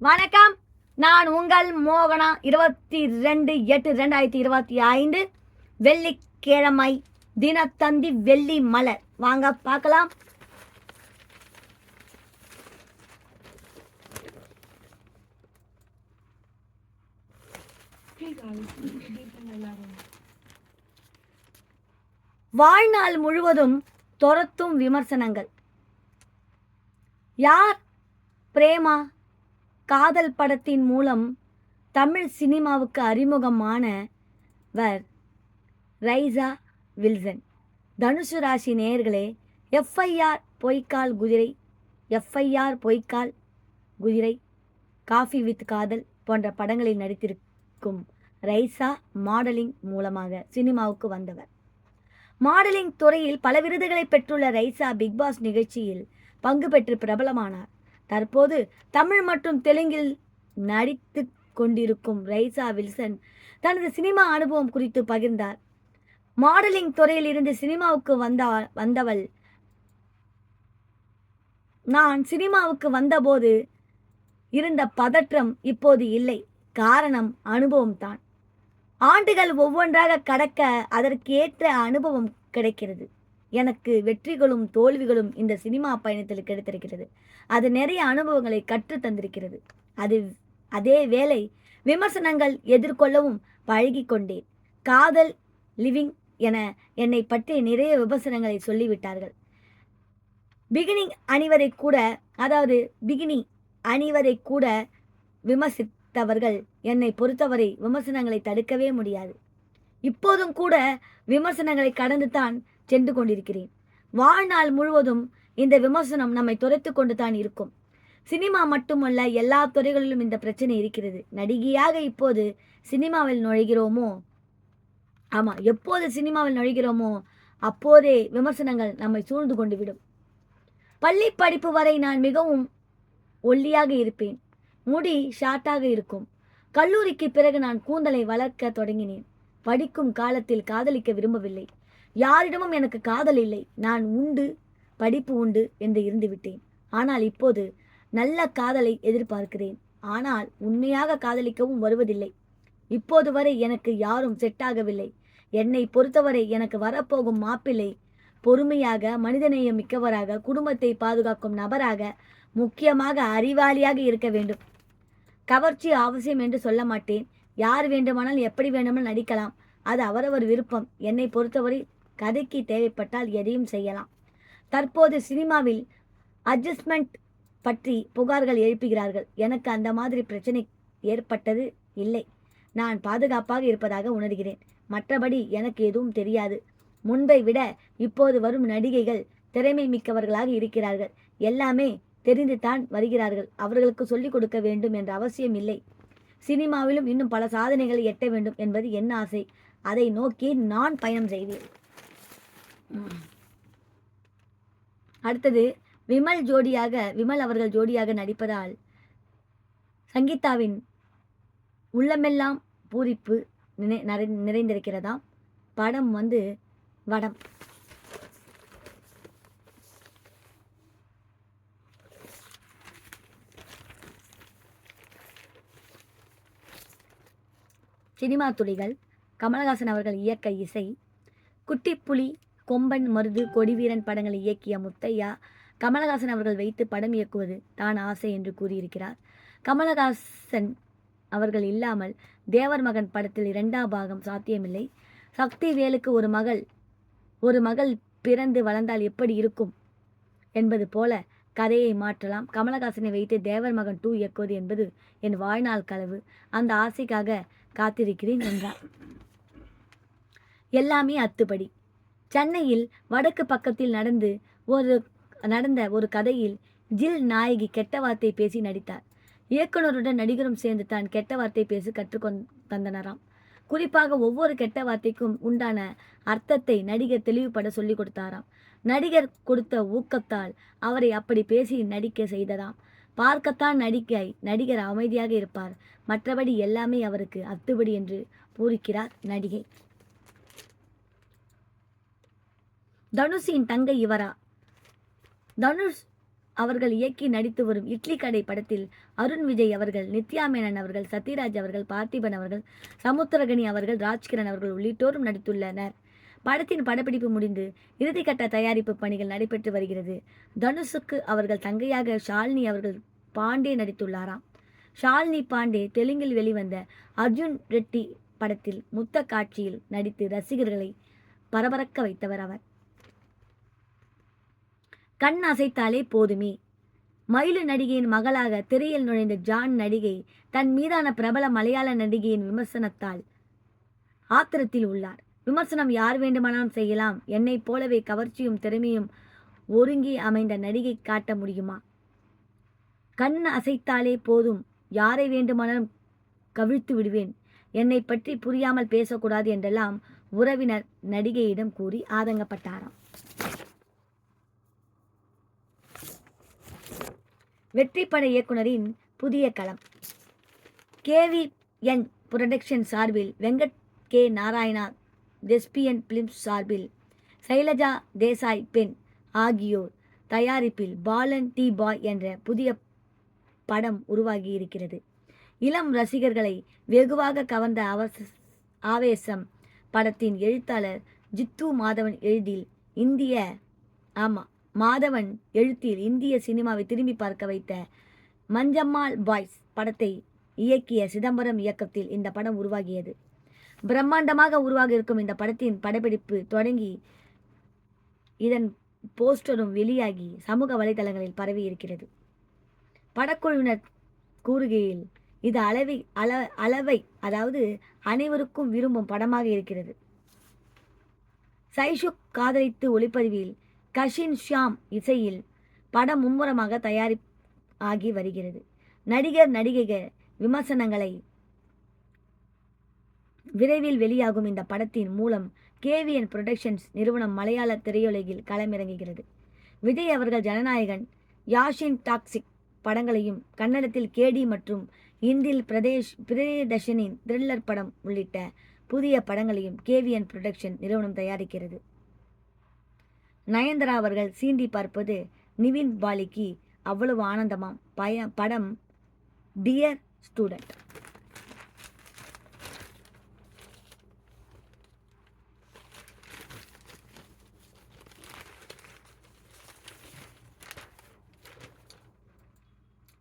வணக்கம். நான் உங்கள் மோகனா. இருபத்தி ரெண்டு எட்டு ரெண்டாயிரத்தி இருபத்தி ஐந்து. வெள்ளிக்கிழமை தினத்தந்தி வெள்ளி மலர். வாங்க பார்க்கலாம். வாழ்நாள் முழுவதும் துரத்தும் விமர்சனங்கள். யார்? பிரேமா காதல் படத்தின் மூலம் தமிழ் சினிமாவுக்கு அறிமுகமானவர் ரைசா வில்சன். தனுசு ராசி நேயர்களே எஃப்ஐஆர் பொய்க்கால் குதிரை எஃப்ஐஆர் பொய்க்கால் குதிரை காஃபி வித் காதல் போன்ற படங்களில் நடித்திருக்கும் ரைசா மாடலிங் மூலமாக சினிமாவுக்கு வந்தவர். மாடலிங் துறையில் பல விருதுகளை பெற்றுள்ள ரைசா பிக்பாஸ் நிகழ்ச்சியில் பங்கு பெற்று பிரபலமானார். தற்போது தமிழ் மற்றும் தெலுங்கில் நடித்து கொண்டிருக்கும் ரைசா வில்சன் தனது சினிமா அனுபவம் குறித்து பகிர்ந்தார். மாடலிங் துறையில் இருந்து சினிமாவுக்கு வந்த வந்தவள். நான் சினிமாவுக்கு வந்தபோது இருந்த பதற்றம் இப்போது இல்லை. காரணம் அனுபவம் தான். ஆண்டுகள் ஒவ்வொன்றாக கடக்க அதற்கு ஏற்ற அனுபவம் கிடைக்கிறது. எனக்கு வெற்றிகளும் தோல்விகளும் இந்த சினிமா பயணத்தில் கிடைத்திருக்கிறது. அது நிறைய அனுபவங்களை கற்று தந்திருக்கிறது. அது அதே வேளை விமர்சனங்கள் எதிர்கொள்ளவும் பழகி கொண்டேன். காதல் லிவிங் என என்னை பற்றி நிறைய விமர்சனங்களை சொல்லிவிட்டார்கள். பிகினிங் அணிவதை கூட அதாவது பிகினி அணிவதை கூட விமர்சித்தவர்கள் என்னை பொறுத்தவரை விமர்சனங்களை தடுக்கவே முடியாது. இப்போதும் கூட விமர்சனங்களை கடந்து தான் சென்று கொண்டிருக்கிறேன். வாழ்நாள் முழுவதும் இந்த விமர்சனம் நம்மை துரைத்து கொண்டு தான் இருக்கும். சினிமா மட்டுமல்ல எல்லா துறைகளிலும் இந்த பிரச்சனை இருக்கிறது. நடிகையாக இப்போது சினிமாவில் நுழைகிறோமோ? ஆமாம் எப்போது சினிமாவில் நுழைகிறோமோ அப்போதே விமர்சனங்கள் நம்மை சூழ்ந்து கொண்டு விடும் பள்ளி படிப்பு வரை நான் மிகவும் ஒல்லியாக இருப்பேன். முடி ஷார்ட்டாக இருக்கும். கல்லூரிக்கு பிறகு நான் கூந்தலை வளர்க்க தொடங்கினேன். படிக்கும் காலத்தில் காதலிக்க விரும்பவில்லை. யாரிடமும் எனக்கு காதல் இல்லை. நான் உண்டு படிப்பு உண்டு என்று இருந்துவிட்டேன். ஆனால் இப்போது நல்ல காதலை எதிர்பார்க்கிறேன். ஆனால் உண்மையாக காதலிக்கவும் வருவதில்லை. இப்போது வரை எனக்கு யாரும் செட் ஆகவில்லை. என்னை பொறுத்தவரை எனக்கு வரப்போகும் மாப்பிள்ளை பொறுமையாக மனிதநேயம் மிக்கவராக குடும்பத்தை பாதுகாக்கும் நபராக முக்கியமாக அறிவாளியாக இருக்க வேண்டும். கவர்ச்சி அவசியம் என்று சொல்ல மாட்டேன். யார் வேண்டுமானால் எப்படி வேண்டுமானால் நடிக்கலாம். அது அவரவர் விருப்பம். என்னை பொறுத்தவரை கதைக்கு தேவைப்பட்டால் எதையும் செய்யலாம். தற்போது சினிமாவில் அட்ஜஸ்ட்மெண்ட் பற்றி புகார்கள் எழுப்புகிறார்கள். எனக்கு அந்த மாதிரி பிரச்சனை ஏற்பட்டது இல்லை. நான் பாதுகாப்பாக இருப்பதாக உணர்கிறேன். மற்றபடி எனக்கு எதுவும் தெரியாது. முன்பை விட இப்போது வரும் நடிகைகள் திறமை மிக்கவர்களாக இருக்கிறார்கள். எல்லாமே தெரிந்துதான் வருகிறார்கள். அவர்களுக்கு சொல்லிக் கொடுக்க வேண்டும் என்ற அவசியம் இல்லை. சினிமாவிலும் இன்னும் பல சாதனைகளை எட்ட வேண்டும் என்பது என் ஆசை. அதை நோக்கி நான் பயணம் செய்வேன். அடுத்தது விமல் ஜோடியாக விமல் அவர்கள் ஜோடியாக நடிப்பதால் சங்கீதாவின் உள்ளமெல்லாம் பூரிப்பு நினை நிறை- நிறைந்திருக்கிறதாம். படம் வந்து வடம். சினிமா துளிகள் கமலஹாசன் அவர்கள் இயக்க இசை குட்டிப்புலி கொம்பன் மருது கொடிவீரன் படங்களை இயக்கிய முத்தையா கமலஹாசன் அவர்கள் வைத்து படம் இயக்குவது தான் ஆசை என்று கூறியிருக்கிறார். கமலஹாசன் அவர்கள் இல்லாமல் தேவர் மகன் படத்தில் இரண்டாம் பாகம் சாத்தியமில்லை. சக்தி வேலுக்கு ஒரு மகள் ஒரு மகள் பிறந்து வளர்ந்தால் எப்படி இருக்கும் என்பது போல கதையை மாற்றலாம். கமலஹாசனை வைத்து தேவர் மகன் டூ இயக்குவது என்பது என் வாழ்நாள் களவு அந்த ஆசைக்காக காத்திருக்கிறேன் என்றார் எல்லாமே அத்துப்படி. சென்னையில் வடக்கு பக்கத்தில் நடந்து ஒரு நடந்த ஒரு கதையில் ஜில் நாயகி கெட்ட வார்த்தை பேசி நடித்தார். இயக்குனருடன் நடிகரும் சேர்ந்து தான் கெட்ட வார்த்தை பேசி கற்றுக்கொண் தந்தனராம். குறிப்பாக ஒவ்வொரு கெட்ட வார்த்தைக்கும் உண்டான அர்த்தத்தை நடிகர் தெளிவுபட சொல்லிக் கொடுத்தாராம். நடிகர் கொடுத்த ஊக்கத்தால் அவரை அப்படி பேசி நடிக்க செய்ததாம். பார்க்கத்தான் நடிக்கை நடிகர் அமைதியாக இருப்பார். மற்றபடி எல்லாமே அவருக்கு அத்துபடி என்று பூரிக்கிறார் நடிகை. தனுஷின் தங்கை இவரா? தனுஷ் அவர்கள் இயக்கி நடித்து வரும் இட்லி கடை படத்தில் அருண் விஜய் அவர்கள் நித்யா மேனன் அவர்கள் சத்யராஜ் அவர்கள் பார்த்திபன் அவர்கள் சமுத்திரகனி அவர்கள் ராஜ்கிரண் அவர்கள் உள்ளிட்டோரும் நடித்துள்ளனர். படத்தின் படப்பிடிப்பு முடிந்து இறுதிக்கட்ட தயாரிப்பு பணிகள் நடைபெற்று வருகிறது. தனுஷுக்கு அவர்கள் தங்கையாக ஷாலினி அவர்கள் பாண்டே நடித்துள்ளாராம். ஷாலினி பாண்டே தெலுங்கில் வெளிவந்த அர்ஜுன் ரெட்டி படத்தில் முத்த காட்சியில் நடித்து ரசிகர்களை பரபரக்க வைத்தவர் அவர். கண் அசைத்தாலே போதுமே. மயிலு நடிகையின் மகளாக திரையில் நுழைந்த ஜான் நடிகை தன் மீதான பிரபல மலையாள நடிகையின் விமர்சனத்தால் ஆத்திரத்தில் உள்ளார். விமர்சனம் யார் வேண்டுமானாலும் செய்யலாம். என்னைப் போலவே கவர்ச்சியும் திறமையும் ஒருங்கி அமைந்த நடிகை காட்ட முடியுமா? கண் அசைத்தாலே போதும். யாரை வேண்டுமானாலும் கவிழ்த்து விடுவேன். என்னை பற்றி புரியாமல் பேசக்கூடாது என்றெல்லாம் உறவினர் நடிகையிடம் கூறி ஆதங்கப்பட்டாராம். வெற்றிப்பட இயக்குனரின் புதிய களம். கேவி என் புரொடக்ஷன் சார்பில் Venkat K. Narayana Thespian Films சார்பில் சைலஜா தேசாய் பெண் ஆகியோர் தயாரிப்பில் பாலன் டி. பாய் என்ற புதிய படம் உருவாகி இருக்கிறது. இளம் ரசிகர்களை வெகுவாக கவர்ந்த அவச ஆவேசம் படத்தின் எழுத்தாளர் ஜித்து மாதவன் எழுதில் இந்திய ஆமாம் மாதவன் எழுத்தில் இந்திய சினிமாவை திரும்பி பார்க்க வைத்த மஞ்சம்மாள் பாய்ஸ் படத்தை இயக்கிய சிதம்பரம் இயக்கத்தில் இந்த படம் உருவாகியது. பிரம்மாண்டமாக உருவாக இருக்கும் இந்த படத்தின் படப்பிடிப்பு தொடங்கி இதன் போஸ்டரும் வெளியாகி சமூக வலைதளங்களில் பரவி இருக்கிறது. படக்குழுவினர் கூறுகையில் இது அளவை அள அளவை அதாவது அனைவருக்கும் விரும்பும் படமாக இருக்கிறது. சைஷுக் காதலித்து ஒளிப்பதிவில் கஷின் ஷியாம் இசையில் படம் மும்முரமாக தயாரி ஆகி வருகிறது. நடிகர் நடிகைகள் விமர்சனங்களை விரைவில் வெளியாகும் இந்த படத்தின் மூலம் கேவிஎன் புரொடக்ஷன்ஸ் நிறுவனம் மலையாள திரையுலகில் களமிறங்குகிறது. விஜய் அவர்கள் ஜனநாயகன் யாஷின் டாக்ஸிக் படங்களையும் கன்னடத்தில் கேடி மற்றும் இந்தியில் பிரதேஷ் பிரியதர்ஷனின் த்ரில்லர் படம் உள்ளிட்ட புதிய படங்களையும் கேவிஎன் புரொடக்ஷன் நிறுவனம் தயாரிக்கிறது. நயன்தரா அவர்கள் சீண்டி பார்ப்பது நிவின் பாலிக்கு அவ்வளவு ஆனந்தமாம். பய படம் டியர் ஸ்டூடெண்ட்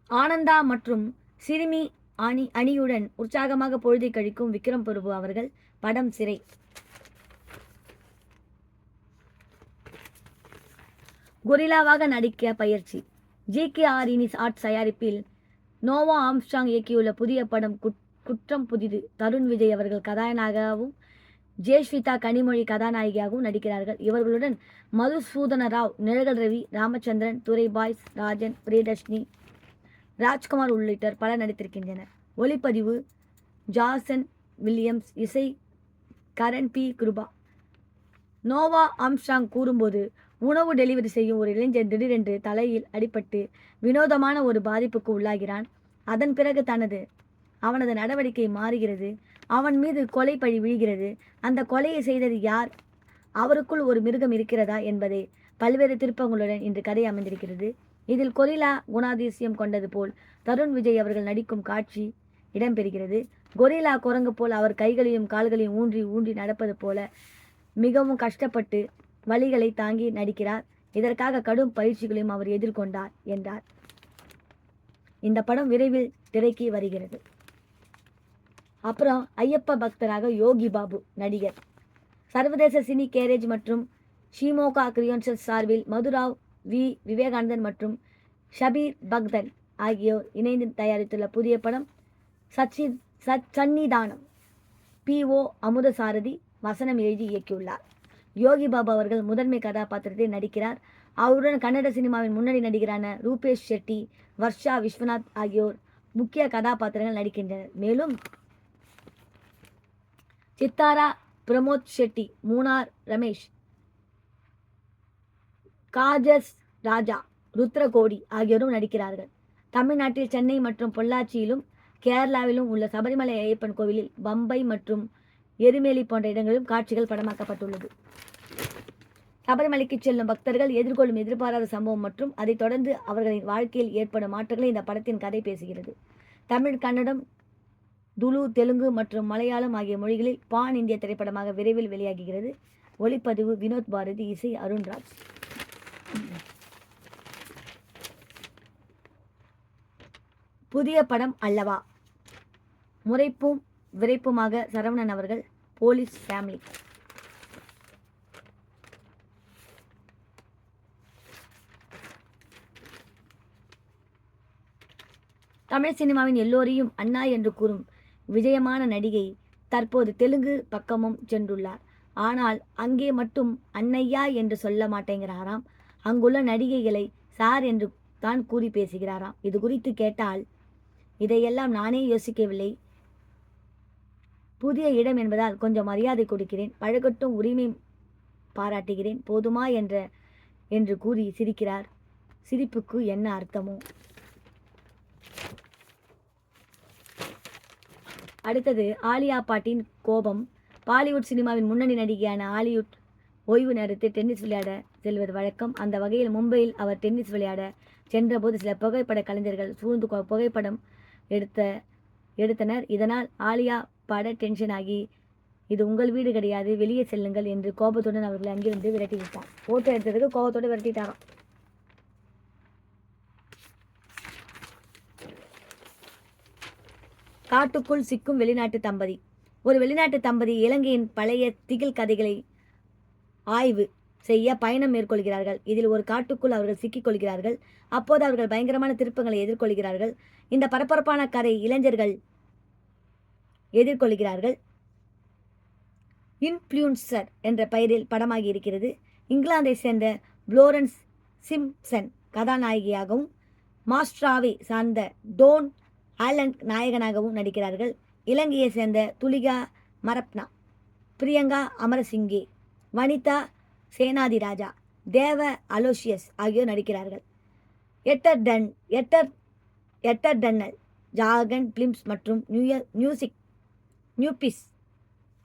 ஆனந்தா மற்றும் சிறுமி அணி அணியுடன் உற்சாகமாக பொழுதை கழிக்கும் விக்ரம் பிரபு அவர்கள் படம் சிறை. கொரில்லாவாக நடிக்க பயிற்சி. ஜி கே ஆர் இனிஸ் ஆர்ட்ஸ் தயாரிப்பில் நோவா ஆம்ஸ்டாங் இயக்கியுள்ள புதிய படம் குட்- குற்றம் புதிது. தருண் விஜய் அவர்கள் கதாநாயகாவும் ஜெயஸ்விதா கனிமொழி கதாநாயகியாகவும் நடிக்கிறார்கள். இவர்களுடன் மதுசூதன ராவ் நிழகல் ரவி ராமச்சந்திரன் துரை பாய்ஸ் ராஜன் பிரியதர்ஷினி ராஜ்குமார் உள்ளிட்டோர் பலர் நடித்திருக்கின்றனர். ஒளிப்பதிவு ஜாசன் வில்லியம்ஸ் இசை Karan P. Kiruba. Noah Armstrong கூறும்போது உணவு டெலிவரி செய்யும் ஒரு இளைஞன் திடீரென்று தலையில் அடிபட்டு வினோதமான ஒரு பாதிப்புக்கு உள்ளாகிறான். அதன் பிறகு தனது அவனது நடவடிக்கை மாறுகிறது. அவன் மீது கொலை பழி விழுகிறது. அந்த கொலையை செய்தது யார்? அவருக்குள் ஒரு மிருகம் இருக்கிறதா என்பதை பல்வேறு திருப்பங்களுடன் இன்று கதை அமைந்திருக்கிறது. இதில் கொரில்லா குணாதிசயம் கொண்டது போல் தருண் விஜய் அவர்கள் நடிக்கும் காட்சி இடம்பெறுகிறது. கொரில்லா குரங்கு போல் அவர் கைகளையும் கால்களையும் ஊன்றி ஊன்றி நடப்பது போல மிகவும் கஷ்டப்பட்டு வழிகளை தாங்கி நடிக்கிறார். இதற்காக கடும் பயிற்சிகளையும் அவர் எதிர்கொண்டார் என்றார். இந்த படம் விரைவில் திரைக்கு வருகிறது. அப்புறம் ஐயப்ப பக்தராக யோகி பாபு நடிகர். சர்வதேச சினி கேரேஜ் மற்றும் ஷீமோகா கிரியன்சல் சார்பில் மதுராவ் வி. விவேகானந்தன் மற்றும் ஷபீர் பக்தன் ஆகியோர் இணைந்து தயாரித்துள்ள புதிய படம் சச்சி சச் சன்னிதானம். பி. ஓ. அமுதசாரதி வசனம் எழுதி இயக்கியுள்ளார். யோகி பாபு அவர்கள் முதன்மை கதாபாத்திரத்தில் நடிக்கிறார். அவருடன் கன்னட சினிமாவின் முன்னணி நடிகரான ரூபேஷ் ஷெட்டி வர்ஷா விஸ்வநாத் ஆகியோர் முக்கிய கதாபாத்திரங்கள் நடிக்கின்றனர். மேலும் சித்தாரா பிரமோத் ஷெட்டி மூனார் ரமேஷ் காஜஸ் ராஜா ருத்ரகோடி ஆகியோரும் நடிக்கிறார்கள். தமிழ்நாட்டில் சென்னை மற்றும் பொள்ளாச்சியிலும் கேரளாவிலும் உள்ள சபரிமலை ஐயப்பன் கோவிலில் பம்பை மற்றும் எருமேலி போன்ற இடங்களிலும் காட்சிகள் படமாக்கப்பட்டுள்ளது. சபரிமலைக்கு செல்லும் பக்தர்கள் எதிர்கொள்ளும் எதிர்பாராத சம்பவம் மற்றும் அதைத் தொடர்ந்து அவர்களின் வாழ்க்கையில் ஏற்படும் மாற்றங்களை இந்த படத்தின் கதை பேசுகிறது. தமிழ் கன்னடம் துளு தெலுங்கு மற்றும் மலையாளம் ஆகிய மொழிகளில் பான் இந்திய திரைப்படமாக விரைவில் வெளியாகுகிறது ஒளிப்பதிவு வினோத் பாரதி இசை அருண்ராஜ். புதிய படம் அல்லவா? முறைப்பும் விரைப்புமாக சரவணன் அவர்கள் போலீஸ் ஃபேமிலி. தமிழ் சினிமாவின் எல்லோரையும் அண்ணா என்று கூறும் விஜயமான நடிகை தற்போது தெலுங்கு பக்கமும் சென்றுள்ளார். ஆனால் அங்கே மட்டும் அன்னையா என்று சொல்ல மாட்டேங்கிறாராம். அங்குள்ள நடிகைகளை சார் என்று தான் கூறி பேசுகிறாராம். இது குறித்து கேட்டால் இதையெல்லாம் நானே யோசிக்கவில்லை. புதிய இடம் என்பதால் கொஞ்சம் மரியாதை கொடுக்கிறேன். பழகட்டும் உரிமை பாராட்டுகிறேன். போதுமா என்ற என்று கூறி சிரிக்கிறார். சிரிப்புக்கு என்ன அர்த்தமோ? அடுத்தது ஆலியா பாட்டின் கோபம். பாலிவுட் சினிமாவின் முன்னணி நடிகையான ஆலிவுட் ஓய்வு நேரத்தில் டென்னிஸ் விளையாட செல்வது வழக்கம். அந்த வகையில் மும்பையில் அவர் டென்னிஸ் விளையாட சென்றபோது சில புகைப்பட கலைஞர்கள் சூழ்ந்து புகைப்படம் எடுத்த எடுத்தனர். இதனால் ஆலியா பட டென்ஷன் ஆகி இது உங்கள் வீடு கிடையாது வெளியே செல்லுங்கள் என்று கோபத்துடன் அவர்களை அங்கிருந்து விரட்டி விட்டார் ஃபோட்டோ எடுத்ததுக்கு கோபத்தோடு விரட்டிட்டாராம். காட்டுக்குள் சிக்கும் வெளிநாட்டு தம்பதி. ஒரு வெளிநாட்டு தம்பதி இலங்கையின் பழைய திகில் கதைகளை ஆய்வு செய்ய பயணம் மேற்கொள்கிறார்கள். இதில் ஒரு காட்டுக்குள் அவர்கள் சிக்கிக்கொள்கிறார்கள் அப்போது அவர்கள் பயங்கரமான திருப்பங்களை எதிர்கொள்கிறார்கள். இந்த பரபரப்பான கதை இளைஞர்கள் எதிர்கொள்கிறார்கள். இன்ஃப்ளூன்சர் என்ற பெயரில் படமாகி இருக்கிறது. இங்கிலாந்தை சேர்ந்த புளோரன்ஸ் சிம்சன் கதாநாயகியாகவும் மாஸ்ட்ராவை சார்ந்த டோன் ஆலண்ட் நாயகனாகவும் நடிக்கிறார்கள். இலங்கையை சேர்ந்த துலிகா மரப்னா பிரியங்கா அமரசிங்கே வனிதா சேனாதி ராஜா தேவ அலோசியஸ் ஆகியோர் நடிக்கிறார்கள். எட்டர் டன் எட்டர் எட்டர் டன்னல் ஜாகன் பிலிம்ஸ் மற்றும் நியூயர் மியூசிக் நியூபிஸ்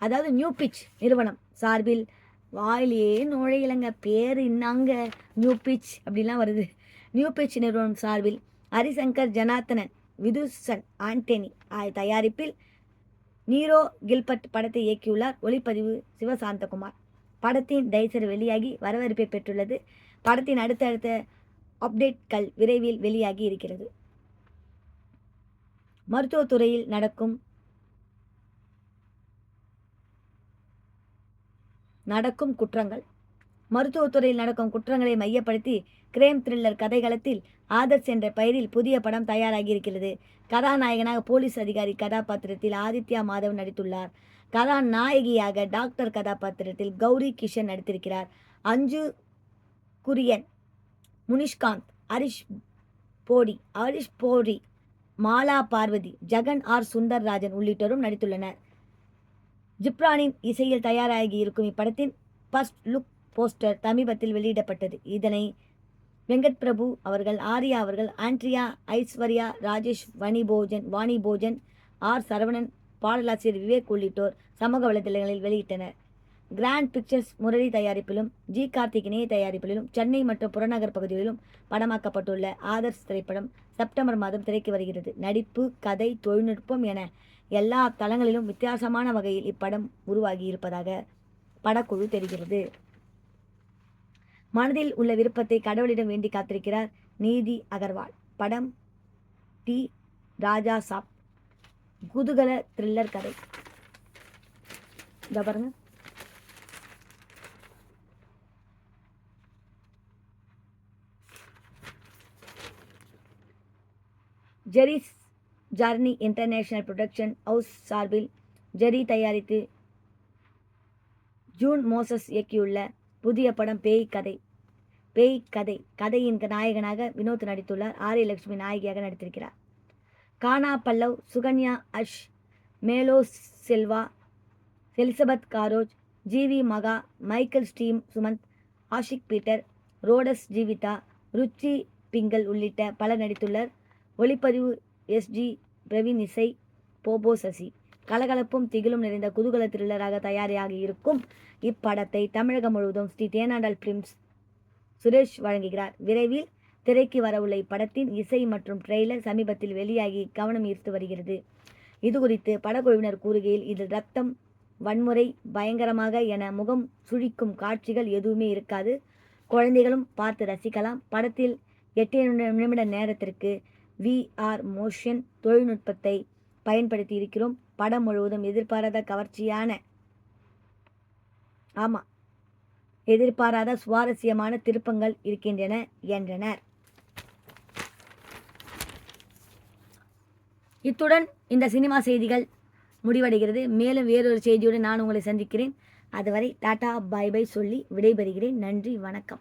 அதாவது நியூ பிச் நிறுவனம் சார்பில் வாயிலேயே நுழையிலங்க பேர் இன்னாங்க நியூ பிச் அப்படிலாம் வருது. நியூ பிச் நிறுவனம் சார்பில் ஹரிசங்கர் ஜனார்த்தனன் விதுசன் ஆண்டனி ஆகிய தயாரிப்பில் நீரோ கில்பர்ட் படத்தை இயக்கியுள்ளார். ஒளிப்பதிவு சிவசாந்தகுமார். படத்தின் டைசர் வெளியாகி வரவேற்பை பெற்றுள்ளது. படத்தின் அடுத்தடுத்த அப்டேட்கள் விரைவில் வெளியாகி இருக்கிறது. மருத்துவத்துறையில் நடக்கும் நடக்கும் குற்றங்கள். மருத்துவத்துறையில் நடக்கும் குற்றங்களை மையப்படுத்தி கிரைம் த்ரில்லர் கதைகளத்தில் ஆதர்ஸ் என்ற பெயரில் புதிய படம் தயாராகி இருக்கிறது. கதாநாயகனாக போலீஸ் அதிகாரி கதாபாத்திரத்தில் ஆதித்யா மாதவ் நடித்துள்ளார். கதாநாயகியாக டாக்டர் கதாபாத்திரத்தில் கௌரி கிஷன் நடித்திருக்கிறார். அஞ்சு குரியன் முனிஷ்காந்த் ஹரிஷ் போடி ஹரிஷ் போடி மாலா பார்வதி ஜெகன் ஆர் சுந்தர்ராஜன் உள்ளிட்டோரும் நடித்துள்ளனர். ஜிப்ரானின் இசையில் தயாராகி இருக்கும் இப்படத்தின் ஃபர்ஸ்ட் லுக் போஸ்டர் சமீபத்தில் வெளியிடப்பட்டது. இதனை வெங்கட் பிரபு அவர்கள் ஆர்யா அவர்கள் ஆண்ட்ரியா ஐஸ்வர்யா ராஜேஷ் வனி போஜன் வாணி போஜன் ஆர் சரவணன் பாடலாசிரியர் விவேக் உள்ளிட்டோர் சமூக வலைதளங்களில் வெளியிட்டனர். கிராண்ட் பிக்சர்ஸ் முரளி தயாரிப்பிலும் ஜி கார்த்திக் இணைய தயாரிப்பிலும் சென்னை மற்றும் புறநகர் பகுதிகளிலும் படமாக்கப்பட்டுள்ள ஆதர்ஸ் திரைப்படம் செப்டம்பர் மாதம் திரைக்கு வருகிறது. நடிப்பு கதை தொழில்நுட்பம் என எல்லா தளங்களிலும் வித்தியாசமான வகையில் இப்படம் உருவாகி இருப்பதாக படக்குழு தெரிகிறது. மனதில் உள்ள விருப்பத்தை கடவுளிடம் வேண்டி காத்திருக்கிறார் நீதி அகர்வால். படம் டி. ராஜா சாப் குதூகல த்ரில்லர் கதை. இதோ பாருங்க. Jerry's journey international production house சார்பில் ஜெரி தயாரித்து ஜூன் மோசஸ் இயக்கியுள்ள புதிய படம் பேய் கதை. பேய் கதை. கதையின் நாயகனாக வினோத் நடித்துள்ளார். ஆரிய லட்சுமி நாயகியாக நடித்திருக்கிறார். கானா பல்லவ் சுகன்யா அஷ் மேலோ செல்வா எலிசபெத் காரோஜ் ஜிவி மகா மைக்கேல் ஸ்டீம் சுமந்த் ஆஷிக் பீட்டர் ரோடஸ் ஜீவிதா ருச்சி பிங்கல் உள்ளிட்ட பலர் நடித்துள்ளர். ஒளிப்பதிவு எஸ்ஜி பிரவீன் இசை போபோ சசி. கலகலப்பும் திகிலும் நிறைந்த குதூகல த்ரில்லராக தயாராகி இருக்கும் இப்படத்தை தமிழகம் முழுவதும் ஸ்ரீ தேனாண்டல் பிலிம்ஸ் சுரேஷ் வழங்குகிறார். விரைவில் திரைக்கு வரவுள்ள இப்படத்தின் இசை மற்றும் ட்ரெய்லர் சமீபத்தில் வெளியாகி கவனம் ஈர்த்து வருகிறது. இது குறித்து படக்குழுவினர் கூறுகையில் இதில் ரத்தம் வன்முறை பயங்கரமாக என முகம் சுழிக்கும் காட்சிகள் எதுவுமே இருக்காது. குழந்தைகளும் பார்த்து ரசிக்கலாம். படத்தில் எட்டு நிமிட- நிமிட நேரத்திற்கு விஆர் மோஷன் தொழில்நுட்பத்தை பயன்படுத்தி இருக்கிறோம். படம் முழுவதும் எதிர்பாராத கவர்ச்சியான ஆமாம் எதிர்பாராத சுவாரஸ்யமான திருப்பங்கள் இருக்கின்றன என்றனர். இத்துடன் இந்த சினிமா செய்திகள் முடிவடைகிறது. மேலும் வேறொரு செய்தியுடன் நான் உங்களை சந்திக்கிறேன். அதுவரை டாடா பை பை சொல்லி விடைபெறுகிறேன். நன்றி வணக்கம்.